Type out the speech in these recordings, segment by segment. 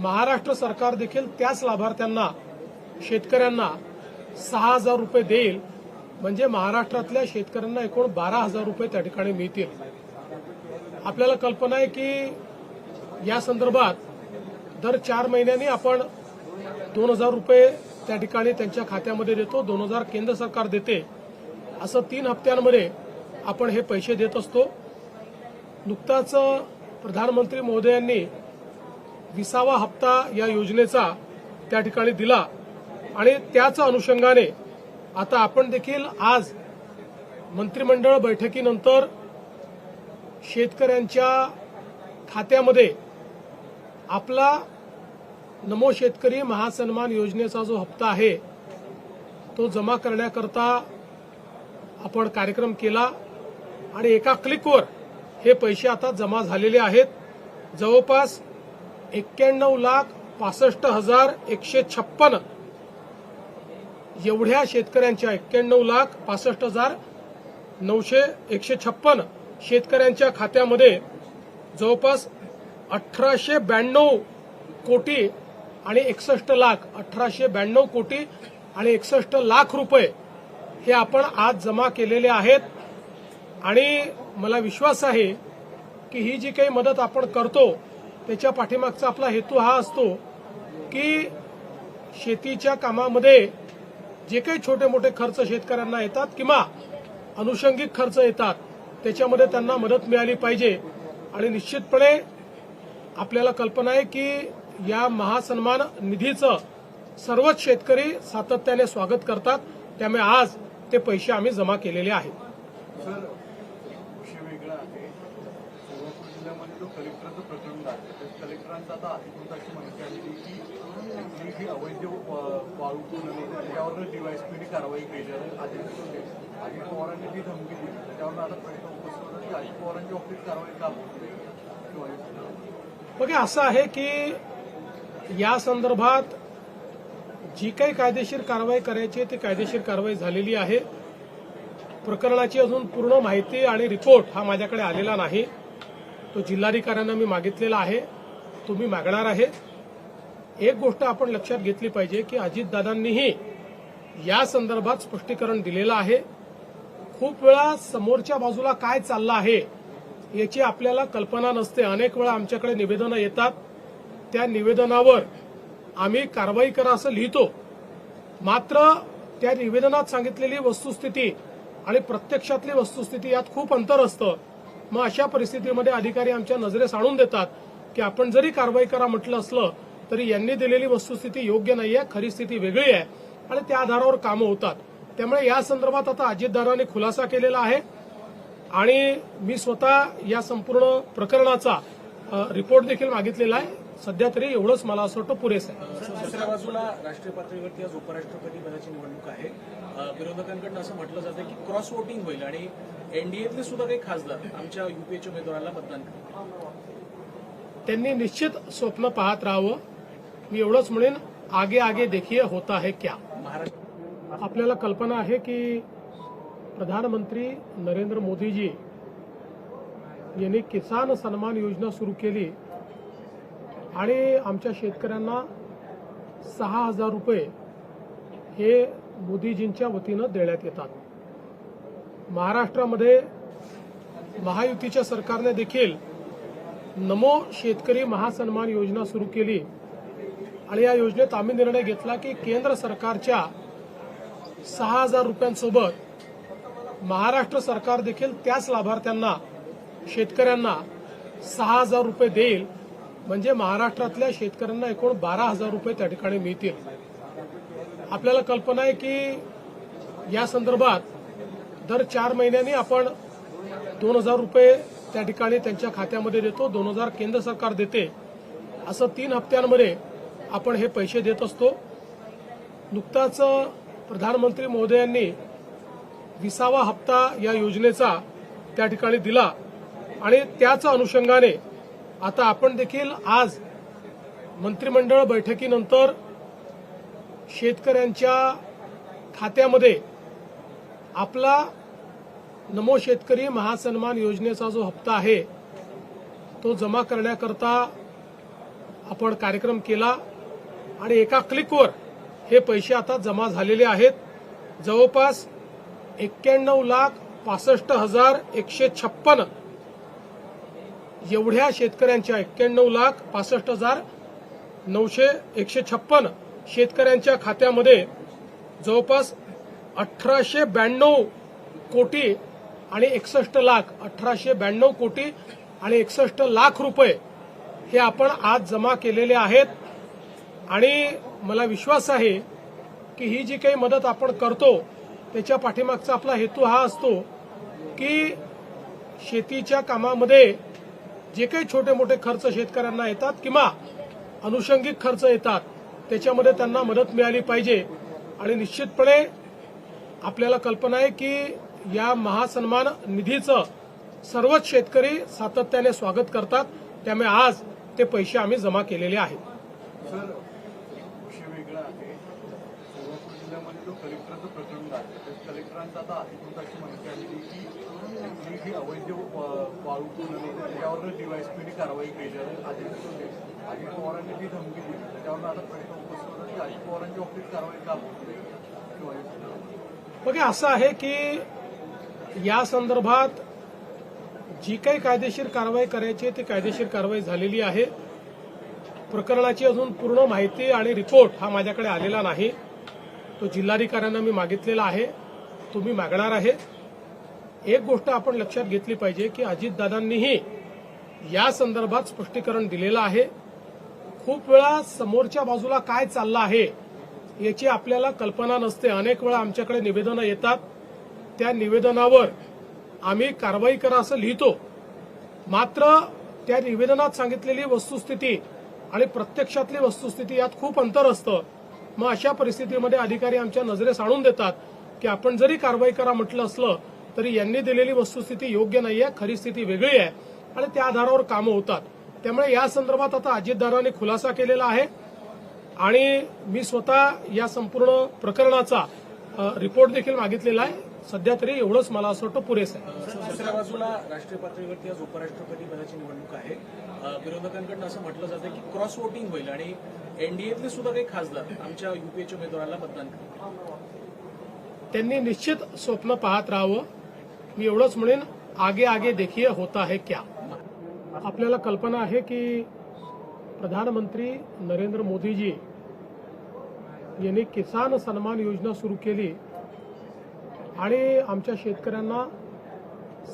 महाराष्ट्र सरकार देखील त्याच लाभार्थ्यांना शेतकऱ्यांना सहा हजार रुपये देईल. म्हणजे महाराष्ट्रातल्या शेतकऱ्यांना एकूण बारा हजार रुपये त्या ठिकाणी मिळतील. आपल्याला कल्पना आहे की या संदर्भात दर चार महिन्यांनी आपण दोन हजार रुपये त्या ठिकाणी त्यांच्या खात्यामध्ये देतो दोन हजार केंद्र सरकार देते. असं तीन हप्त्यांमध्ये आपण हे पैसे देत असतो. नुकताच प्रधानमंत्री महोदयांनी विसावा हप्ता या योजनेचा त्या ठिकाणी दिला. आणि त्याच अनुषंगाने आता आपण देखील आज मंत्रिमंडळ बैठकीनंतर शेतकऱ्यांच्या खात्यामध्ये आपला नमो शेतकरी महासन्मान योजनेचा जो हप्ता आहे तो जमा करण्याकरता आपण कार्यक्रम केला. आणि एका क्लिकवर हे पैसे आता जमा झालेले आहेत. जवळपास एक्क्याण्णव लाख पासष्ट हजार एकशे छप्पन. एवढ्या शेतकऱ्यांच्या एक्क्याण्णव लाख पासष्ट हजार नऊशे एकशे छप्पन शेतकऱ्यांच्या खात्यामध्ये जवळपास अठराशे ब्याण्णव कोटी आणि एकसष्ट लाख अठराशे ब्याण्णव कोटी आणि एकसष्ट लाख रुपये हे आपण आज जमा केलेले आहेत. आणि मला विश्वास आहे की ही जी काही मदत आपण करतो त्याच्या पाठीमागचा आपला हेतू हा असतो की शेतीच्या कामामध्ये जे काही छोटे मोठे खर्च शेतकऱ्यांना येतात किंवा अनुषंगिक खर्च येतात त्याच्यामध्ये त्यांना मदत मिळाली पाहिजे. आणि निश्चितपणे आपल्याला कल्पना आहे की या महासन्मान निधीचं सर्वच शेतकरी सातत्याने स्वागत करतात. त्यामुळे आज ते पैसे आम्ही जमा केलेले आहेत सर विषय वेगळा आहे सोलापूर जिल्ह्यामध्ये जो कलेक्टरचं प्रकरण आहे त्या कलेक्टरांचा आता अधिकृत अशी माहिती आलेली की इथली जी अवैध वाळू पूर्ण त्याच्यावर डीवायसपीने कारवाई केली आहे. आदेश अजित पवारांनी जी धमकी दिली त्याच्यावर आता प्रश्न उपस्थित होता की अजित पवारांच्या बाबतीत कारवाई का होत बघा असं आहे की या संदर्भात जी काही कायदेशीर कारवाई करायची ती कायदेशीर कारवाई झालेली आहे. प्रकरणाची अजून पूर्ण माहिती आणि रिपोर्ट हा माझ्याकडे आलेला नाही. तो जिल्हाधिकाऱ्यांना मी मागितलेला आहे. तो मी मागणार आहे एक गोष्ट आपण लक्षात घेतली पाहिजे की अजितदादांनीही या संदर्भात स्पष्टीकरण दिलेलं आहे. खूप वेळा समोरच्या बाजूला काय चाललं आहे याची आपल्याला कल्पना नसते. अनेक वेळा आमच्याकडे निवेदनं येतात. त्या निवेदनावर आम्ही कारवाई करा असं लिहितो. मात्र त्या निवेदनात सांगितलेली वस्तुस्थिती आणि प्रत्यक्षातली वस्तुस्थिती यात खूप अंतर असतं. मग अशा परिस्थितीमध्ये अधिकारी आमच्या नजरेस आणून देतात की आपण जरी कारवाई करा म्हटलं असलं तरी यांनी दिलेली वस्तुस्थिती योग्य नाही आहे खरी स्थिती वेगळी आहे आणि त्या आधारावर कामं होतात. त्यामुळे या संदर्भात आता अजितदारांनी खुलासा केलेला आहे आणि मी स्वतः या संपूर्ण प्रकरणाचा रिपोर्ट देखील मागितलेला आहे. सध्या तरी एवढंच मला असं वाटतं पुरेसं आहे. दुसऱ्या बाजूला राष्ट्रीय पातळीवरती आज उपराष्ट्रपती पदाची निवडणूक आहे. विरोधकांकडून असं म्हटलं जातं की क्रॉस वोटिंग होईल आणि एनडीएतले सुद्धा काही खासदार आमच्या युपीएच्या उमेदवाराला मतदान करतील. त्यांनी निश्चित स्वप्न पाहत राहावं. मी एवढंच म्हणेन आगे आगे देखिए होता है क्या. महाराष्ट्र आपल्याला कल्पना आहे की प्रधानमंत्री नरेंद्र मोदीजी यांनी किसान सन्मान योजना सुरू केली. आणि आमच्या शेतकऱ्यांना सहा हजार रुपये हे मोदीजींच्या वतीनं देण्यात येतात. महाराष्ट्रामध्ये महायुतीच्या सरकारने देखील नमो शेतकरी महासन्मान योजना सुरू केली. आणि या योजनेत आम्ही निर्णय घेतला की केंद्र सरकारच्या सहा हजार रुपयांसोबत महाराष्ट्र सरकार देखील त्याच लाभार्थ्यांना शेतकऱ्यांना सहा हजार रुपये देईल. म्हणजे महाराष्ट्रातल्या शेतकऱ्यांना एकूण बारा हजार रुपये त्या ठिकाणी मिळतील. आपल्याला कल्पना आहे की या संदर्भात दर चार महिन्यांनी आपण दोन हजार रुपये त्या ठिकाणी त्यांच्या खात्यामध्ये देतो दोन हजार केंद्र सरकार देते. असं तीन हप्त्यांमध्ये आपण हे पैसे देत असतो. नुकताच प्रधानमंत्री महोदयांनी विसावा हप्ता या योजनेचा त्या ठिकाणी दिला आणि त्याच अनुषंगाने आता आपण देखील आज मंत्रिमंडळ बैठकीनंतर शेतकऱ्यांच्या खात्यामध्ये आपला नमो शेतकरी महासन्मान योजनेचा जो हप्ता आहे तो जमा करण्याकरता आपण कार्यक्रम केला आणि एका क्लिकवर हे पैसे आता जमा झालेले आहेत. जवळपास एक्क्याण्णव लाख पासष्ट हजार एकशे छप्पन एवढ्या शेतकऱ्यांच्या एक्क्याण्णव लाख पासष्ट हजार नऊशे एकशे छप्पन शेतकऱ्यांच्या खात्यामध्ये जवळपास अठराशे ब्याण्णव कोटी आणि एकसष्ट लाख अठराशे ब्याण्णव कोटी आणि एकसष्ट लाख रुपये हे आपण आज जमा केलेले आहेत. आणि मला विश्वास आहे की ही जी काही मदत आपण करतो त्याच्या पाठीमागचा आपला हेतू हा असतो की शेतीच्या कामामध्ये जे काही छोटे मोठे खर्च शेतकऱ्यांना येतात किंवा अनुषंगिक खर्च येतात त्याच्यामध्ये त्यांना मदत मिळाली पाहिजे. आणि निश्चितपणे आपल्याला कल्पना आहे की या महासन्मान निधीचं सर्वच शेतकरी सातत्याने स्वागत करतात. त्यामुळे आज ते पैसे आम्ही जमा केलेले आहेत. आहे. कलेक्टरांचा आता अधिकृत अशी माहिती आलेली की इथली जी अवैध वा- वाळू त्याच्यावर डीवायसपीने कारवाई केली आहे. अजित अजित पवारांनी जी धमकी दिली. त्याच्यावर आता प्रश्न उपस्थित होता. की अजित पवारांच्या बाबतीत कारवाई का होत बघा असं आहे की या संदर्भात जी काही कायदेशीर कारवाई करायची ती कायदेशीर कारवाई झालेली आहे. प्रकरणाची अजून पूर्ण माहिती आणि रिपोर्ट हा माझ्याकडे आलेला नाही. तो जिल्हाधिकाऱ्यांना मी मागितलेला आहे. तुम्ही मागणार आहे. एक गोष्ट आपण लक्षात घेतली पाहिजे की अजितदादांनीही या संदर्भात स्पष्टीकरण दिलेलं आहे. खूप वेळा समोरच्या बाजूला काय चाललं आहे याची आपल्याला कल्पना नसते. अनेक वेळा आमच्याकडे निवेदनं येतात. त्या निवेदनावर आम्ही कारवाई करा असं लिहितो. मात्र त्या निवेदनात सांगितलेली वस्तुस्थिती आणि प्रत्यक्षातली वस्तुस्थिती यात खूप अंतर असतं. मग अशा परिस्थितीमध्ये अधिकारी आमच्या नजरेस आणून देतात की आपण जरी कारवाई करा म्हटलं असलं तरी यांनी दिलेली वस्तुस्थिती योग्य नाहीये खरी स्थिती वेगळी आहे आणि त्या आधारावर कामं होतात. त्यामुळे या संदर्भात आता अजितदारांनी खुलासा केलेला आहे आणि मी स्वतः या संपूर्ण प्रकरणाचा रिपोर्ट देखील मागितलेला आहे. सध्या तरी एवढंच मला असं वाटतं पुरेसं आहे. दुसऱ्या बाजूला राष्ट्रीय पातळीवरती आज उपराष्ट्रपती पदाची निवडणूक आहे. विरोधकांकडून असं म्हटलं जातं की क्रॉस वोटिंग होईल आणि एनडीएतले सुद्धा काही खासदार आमच्या युपीएच्या उमेदवाराला मतदान करतील. त्यांनी निश्चित स्वप्न पाहत राहावं. मी एवढंच म्हणेन आगे आगे देखिए होता है क्या. आपल्याला कल्पना आहे की प्रधानमंत्री नरेंद्र मोदीजी यांनी किसान सन्मान योजना सुरू केली आणि आमच्या शेतकऱ्यांना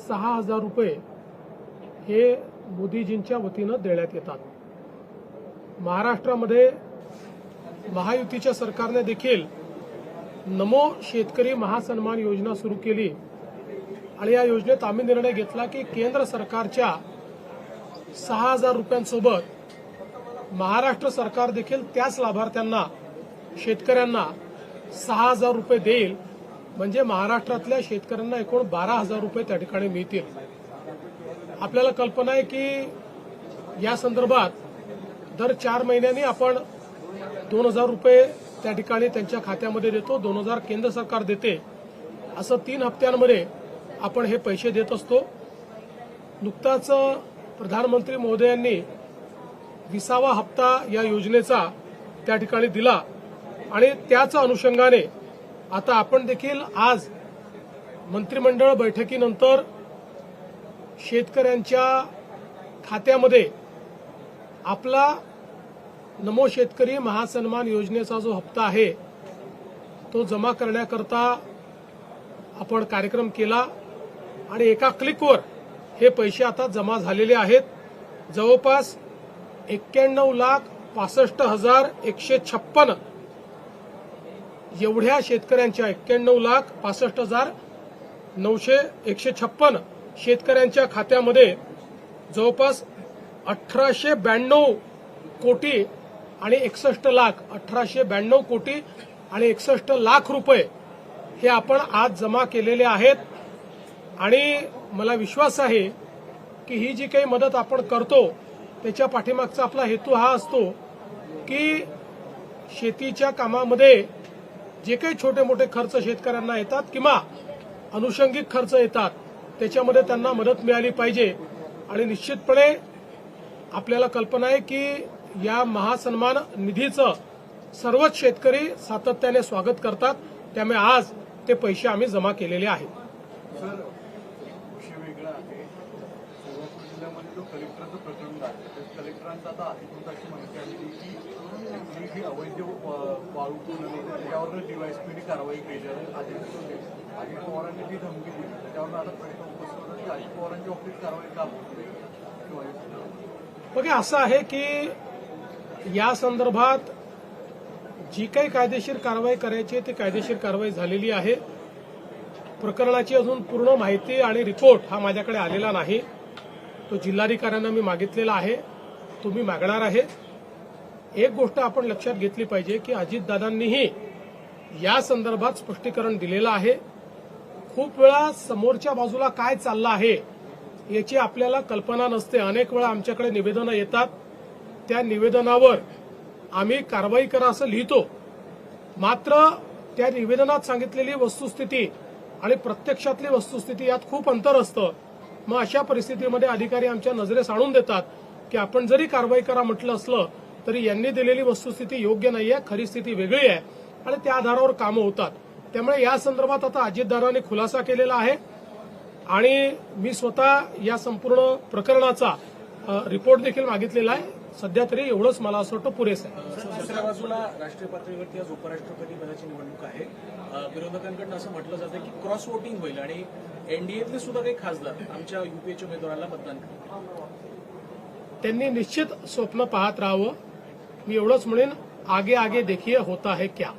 सहा हजार रुपये हे मोदीजींच्या वतीनं देण्यात येतात. महाराष्ट्रामध्ये महायुतीच्या सरकारने देखील नमो शेतकरी महासन्मान योजना सुरू केली. आणि या योजनेत आम्ही निर्णय घेतला की केंद्र सरकारच्या सहा हजार रुपयांसोबत महाराष्ट्र सरकार देखील त्याच लाभार्थ्यांना शेतकऱ्यांना सहा हजार रुपये देईल. म्हणजे महाराष्ट्रातल्या शेतकऱ्यांना एकूण बारा हजार रुपये त्या ठिकाणी मिळतील. आपल्याला कल्पना आहे की या संदर्भात दर चार महिन्यांनी आपण दोन हजार रुपये त्या ठिकाणी त्यांच्या खात्यामध्ये देतो दोन हजार केंद्र सरकार देते. असं तीन हप्त्यांमध्ये आपण हे पैसे देत असतो. नुकताच प्रधानमंत्री महोदयांनी विसावा हप्ता या योजनेचा त्या ठिकाणी दिला. आणि त्याच अनुषंगाने आता आपण देखील आज मंत्रिमंडळ बैठकीनंतर शेतकऱ्यांच्या खात्यामध्ये आपला नमो शेतकरी महासन्मान योजनेचा जो हप्ता आहे तो जमा करण्याकरता आपण कार्यक्रम केला. आणि एका क्लिकवर हे पैसे आता जमा झालेले आहेत. जवळपास एक्क्याण्णव लाख पासष्ट हजार एकशे छप्पन. एवढ्या शेतकऱ्यांच्या एक्क्याण्णव लाख पासष्ट हजार नऊशे एकशे छप्पन शेतकऱ्यांच्या खात्यामध्ये जवळपास अठराशे ब्याण्णव कोटी आणि एकसष्ट लाख अठराशे ब्याण्णव कोटी आणि एकसष्ट लाख रुपये हे आपण आज जमा केलेले आहेत. आणि मला विश्वास आहे की ही जी काही मदत आपण करतो त्याच्या पाठीमागचा आपला हेतू हा असतो की शेतीच्या कामामध्ये जे काही छोटे मोठे खर्च शेतकऱ्यांना येतात किंवा अनुषंगिक खर्च येतात त्याच्यामध्ये त्यांना मदत मिळाली पाहिजे. आणि निश्चितपणे आपल्याला कल्पना आहे की या महासन्मान निधीचं सर्वच शेतकरी सातत्याने स्वागत करतात. त्यामुळे आज ते पैसे आम्ही जमा केलेले आहेत सर विषय वेगळा आहे सोलापूर जिल्ह्यामध्ये जो कलेक्टरचं प्रकरण आहे त्या कलेक्टरांचा आता अधिकृताची माहिती आलेली की इथली जी अवैध वा- वाळू पूर्ण त्याच्यावर डीवायसपीने कारवाई केली आहे. अजित अजित पवारांनी जी धमकी दिली. त्याच्यावर आता प्रश्न उपस्थित होता. की अजित पवारांची ऑफिस कारवाई का होत बघा असं आहे की या संदर्भात जी काही कायदेशीर कारवाई करायची ती कायदेशीर कारवाई झालेली आहे. प्रकरणाची अजून पूर्ण माहिती आणि रिपोर्ट हा माझ्याकडे आलेला नाही. तो जिल्हाधिकाऱ्यांना मी मागितलेला आहे. तुम्ही मागणार आहे एक गोष्ट आपण लक्षात घेतली पाहिजे की अजितदादांनीही या संदर्भात स्पष्टीकरण दिलेलं आहे. खूप वेळा समोरच्या बाजूला काय चाललं आहे याची आपल्याला कल्पना नसते. अनेक वेळा आमच्याकडे निवेदनं येतात. त्या निवेदनावर आम्ही कारवाई करा असं लिहितो. मात्र त्या निवेदनात सांगितलेली वस्तुस्थिती आणि प्रत्यक्षातली वस्तुस्थिती यात खूप अंतर असतं. मग अशा परिस्थितीमध्ये अधिकारी आमच्या नजरेस आणून देतात की आपण जरी कारवाई करा म्हटलं असलं तरी यांनी दिलेली वस्तुस्थिती योग्य नाही आहे खरी स्थिती वेगळी आहे आणि त्या आधारावर कामं होतात. त्यामुळे या संदर्भात आता अजितदारांनी खुलासा केलेला आहे आणि मी स्वतः या संपूर्ण प्रकरणाचा रिपोर्ट देखील मागितलेला आहे. सध्या तरी एवढंच मला असं वाटतं पुरेसं आहे. दुसऱ्या बाजूला राष्ट्रीय पातळीवरती आज उपराष्ट्रपती पदाची निवडणूक आहे. विरोधकांकडून असं म्हटलं जातं की क्रॉस वोटिंग होईल आणि एनडीएतले सुद्धा काही खासदार आमच्या युपीएच्या उमेदवाराला मतदान करतील. त्यांनी निश्चित स्वप्न पाहत राहावं. मी एवढंच म्हणेन आगे आगे देखिए होता है क्या.